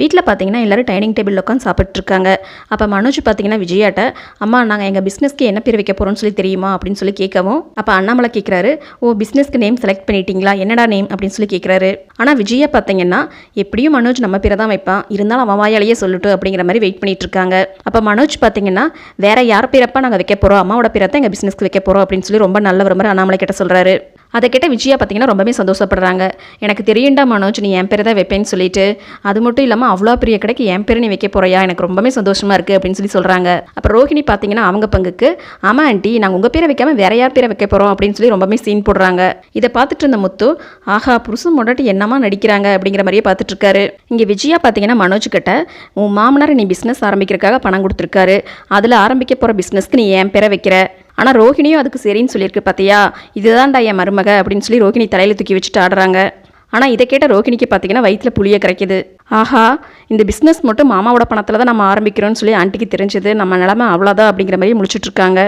வீட்டில் பார்த்தீங்கன்னா எல்லாரும் டைனிங் டேபிள் உட்காந்து சாப்பிட்ருக்காங்க அப்போ மனோஜ் பார்த்தீங்கன்னா விஜயாட்ட அம்மா நாங்கள் எங்கள் பிஸ்னஸ்க்கு என்ன பேர் வைக்க போகிறோம்னு சொல்லி தெரியுமா? அப்படின்னு சொல்லி கேட்கவும் அப்போ அண்ணாமலை கேட்குறாரு ஓ பிஸ்னஸ்க்கு நேம் செலக்ட் பண்ணிட்டீங்களா? என்னடா நேம் அப்படின்னு சொல்லி கேட்குறாரு ஆனால் விஜயா பார்த்தீங்கன்னா எப்படியும் மனோஜ் நம்ம பேரை தான் வைப்பான். இருந்தாலும் அவன் வாயாலேயே சொல்லட்டும் அப்படிங்கிற மாதிரி வெயிட் பண்ணிட்டு இருக்காங்க அப்போ மனோஜ் பார்த்தீங்கன்னா வேற யார் பேரப்பா நாங்கள் வைக்க போகிறோம் அம்மாவோட பேரை தான் எங்கள் பிஸ்னஸ்க்கு வைக்க போகிறோம் அப்படின்னு சொல்லி ரொம்ப நல்ல ஒரு மாதிரி அண்ணாமலை கிட்ட சொல்கிறாரு அதை கேட்ட விஜயா பார்த்தீங்கன்னா ரொம்பவே சந்தோஷப்படுறாங்க. எனக்கு தெரியுண்டா மனோஜ் நீ என் பேரை தான் வைப்பேன்னு சொல்லிட்டு அது மட்டும் இல்லாமல் அவ்வளோ பெரிய கடைக்கு என் பேரை நீ வைக்க போறியா? எனக்கு ரொம்பவே சந்தோஷமாக இருக்குது அப்படின்னு சொல்லி சொல்கிறாங்க அப்புறம் ரோஹிணி பார்த்தீங்கன்னா அவங்க பங்குக்கு ஆமாம் ஆண்டி நாங்கள் உங்கள் பேரை வைக்காமல் வேற யார் பேரை வைக்க போகிறோம் அப்படின்னு சொல்லி ரொம்பவே சீன் போடுறாங்க. இதை பார்த்துட்டு இருந்த முத்து ஆஹா புருஷன் முன்னாடி என்னமா நடிக்கிறாங்க? அப்படிங்கிற மாதிரியே பார்த்துட்டு இருக்காரு. இங்கே விஜயா பார்த்தீங்கன்னா மனோஜ் கிட்ட உன் மாமனார் நீ பிஸ்னஸ் ஆரம்பிக்கிறதுக்காக பணம் கொடுத்துருக்காரு. அதில் ஆரம்பிக்க போகிற பிஸ்னஸ்க்கு நீ என் பேரை வைக்கிற. ஆனால் ரோஹிணியும் அதுக்கு சரின்னு சொல்லியிருக்கு பார்த்தியா இதுதான்டா என் மருமக அப்படின்னு சொல்லி ரோஹிணி தலையில் தூக்கி வச்சுட்டு ஆடுறாங்க. ஆனால் இதை கேட்ட ரோஹிணிக்கு பார்த்தீங்கன்னா வயிற்றில் புளியை கிடைக்கிது ஆஹா இந்த பிஸ்னஸ் மட்டும் மாமாவோட பணத்தில் தான் நம்ம ஆரம்பிக்கிறோம்னு சொல்லி ஆண்டிக்கு தெரிஞ்சது. நம்ம நிலமை அவ்வளோதான் அப்படிங்கிற மாதிரி முடிச்சுட்ருக்காங்க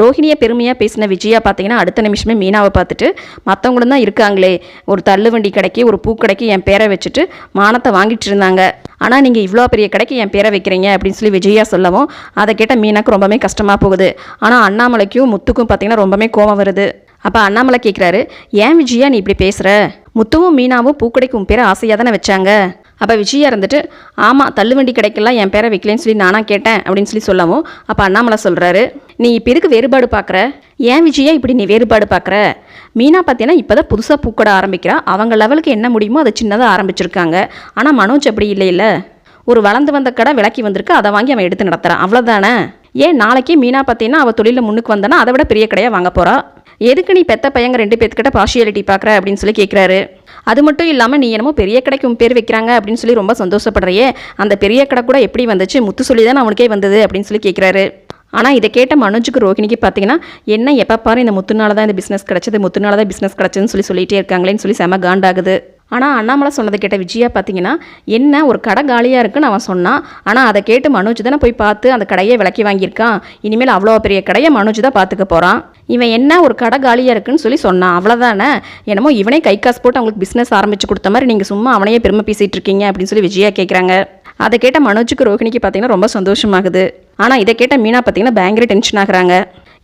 ரோஹிணியை பெருமையாக பேசின விஜயா பார்த்தீங்கன்னா அடுத்த நிமிஷமே மீனாவை பார்த்துட்டு மற்றவங்களும் தான் இருக்காங்களே. ஒரு தள்ளு வண்டி கடைக்கு ஒரு பூக்கடைக்கு என் பேரை வச்சுட்டு மானத்தை வாங்கிட்டு இருந்தாங்க. ஆனால் நீங்கள் இவ்வளோ பெரிய கடைக்கு என் பேரை வைக்கிறீங்க அப்படின்னு சொல்லி விஜயா சொல்லவும் அதை கேட்ட மீனாக்கு ரொம்பவே கஷ்டமாக போகுது. ஆனால் அண்ணாமலைக்கும் முத்துக்கும் பார்த்தீங்கன்னா ரொம்பவே கோவம் வருது. அப்போ அண்ணாமலை கேட்குறாரு ஏன் விஜயா நீ இப்படி பேசுகிற முத்துவும் மீனாவும் பூக்கடைக்கு உன் பேரை ஆசையாக தானே வச்சாங்க? அப்போ விஜயா இருந்துட்டு ஆமாம் தள்ளுவண்டி கிடைக்கலாம் என் பேரை வைக்கலன்னு சொல்லி நானாக கேட்டேன் அப்படின்னு சொல்லி சொல்லவும் அப்போ அண்ணாமலை சொல்கிறாரு நீ இப்போ எதுக்கு வேறுபாடு பார்க்குற ஏன் விஜயா இப்படி நீ வேறுபாடு பார்க்குற மீனா பார்த்தீங்கன்னா இப்போ தான் புதுசாக பூக்கடை ஆரம்பிக்கிறா. அவங்க லெவலுக்கு என்ன முடியுமோ அதை சின்னதாக ஆரம்பிச்சிருக்காங்க. ஆனால் மனோஜ் அப்படி இல்லை இல்லை ஒரு வளர்ந்து வந்த கடை விலக்கி வந்திருக்கு அதை வாங்கி அவன் எடுத்து நடத்துகிறான் அவ்வளோதானே ஏன் நாளைக்கே மீனா பார்த்தீங்கன்னா அவள் தொழிலில் முன்னுக்கு வந்தானா அதை விட பெரிய கடையாக வாங்க போகிறா எதுக்கு நீ பெத்த பையங்க ரெண்டு பேர்த்துக்கிட்ட பார்ஷியாலிட்டி பார்க்குற அப்படின்னு சொல்லி கேட்குறாரு அது மட்டும் இல்லாமல் நீ என்னமோ பெரிய கடைக்கு உன் பேர் வைக்கிறாங்க அப்படின்னு சொல்லி ரொம்ப சந்தோஷப்படுறியே. அந்த பெரிய கடை கூட எப்படி வந்துச்சு? முத்து சொல்லி தான் அவனுக்கே வந்தது அப்படின்னு சொல்லி கேட்குறாரு ஆனால் இதை கேட்ட மனோஜுக்கு ரோஹினிக்கு பார்த்தீங்கன்னா என்ன எப்போ பாரு இந்த முத்துனால தான் இந்த பிஸ்னஸ் கிடச்சது முத்துனால தான் பிஸ்னஸ் கிடச்சதுன்னு சொல்லி சொல்லிட்டே இருக்காங்களேன்னு சொல்லி செம காண்டாகுது. ஆனால் அண்ணாமலை சொன்னதை கேட்ட விஜயா பார்த்தீங்கன்னா என்ன ஒரு கடை காலியாக இருக்குன்னு அவன் சொன்னான். ஆனால் அதை கேட்டு மனோஜ் தானே போய் பார்த்து அந்த கடையை விலக்கி வாங்கியிருக்கான். இனிமேல் அவ்வளோ பெரிய கடையை மனோஜ் தான் பார்த்துக்க போகிறான் இவன் என்ன ஒரு கடை காலியாக இருக்குன்னு சொல்லி சொன்னான். அவ்வளோதானே என்னமோ இவனே கை காசு போட்டு அவங்களுக்கு பிஸ்னஸ் ஆரம்பித்து கொடுத்த மாதிரி நீங்கள் சும்மா அவனையே பெருமை பேசிகிட்டு இருக்கீங்க அப்படின்னு சொல்லி விஜயா கேட்குறாங்க அதை கேட்ட மனோஜுக்கு ரோஹிணிக்கு பார்த்தீங்கன்னா ரொம்ப சந்தோஷமாகுது. ஆனால் இதை கேட்ட மீனா பார்த்தீங்கன்னா பயங்கர டென்ஷன் ஆகுறாங்க.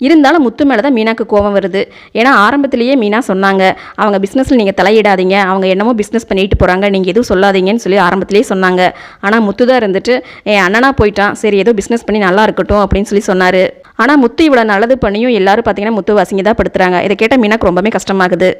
இருந்தாலும் முத்து மேலே தான் மீனாக்கு கோவம் வருது. ஏன்னா ஆரம்பத்திலேயே மீனா சொன்னாங்க அவங்க பிஸ்னஸில் நீங்கள் தலையிடாதீங்க. அவங்க என்னமோ பிஸ்னஸ் பண்ணிட்டு போகிறாங்க நீங்கள் எதுவும் சொல்லாதீங்கன்னு சொல்லி ஆரம்பத்திலேயே சொன்னாங்க. ஆனால் முத்து தான் இருந்துட்டு என் அண்ணனா போயிட்டான். சரி ஏதோ பிஸ்னஸ் பண்ணி நல்லா இருக்கட்டும் அப்படின்னு சொல்லி சொன்னார். ஆனால் முத்து இவ்வளோ நல்லது பண்ணியும் எல்லாரும் பார்த்தீங்கன்னா முத்து அசிங்கதான் படுத்துறாங்க. இதை கேட்டால் மீனாக்கு ரொம்பவே கஷ்டமாகுது.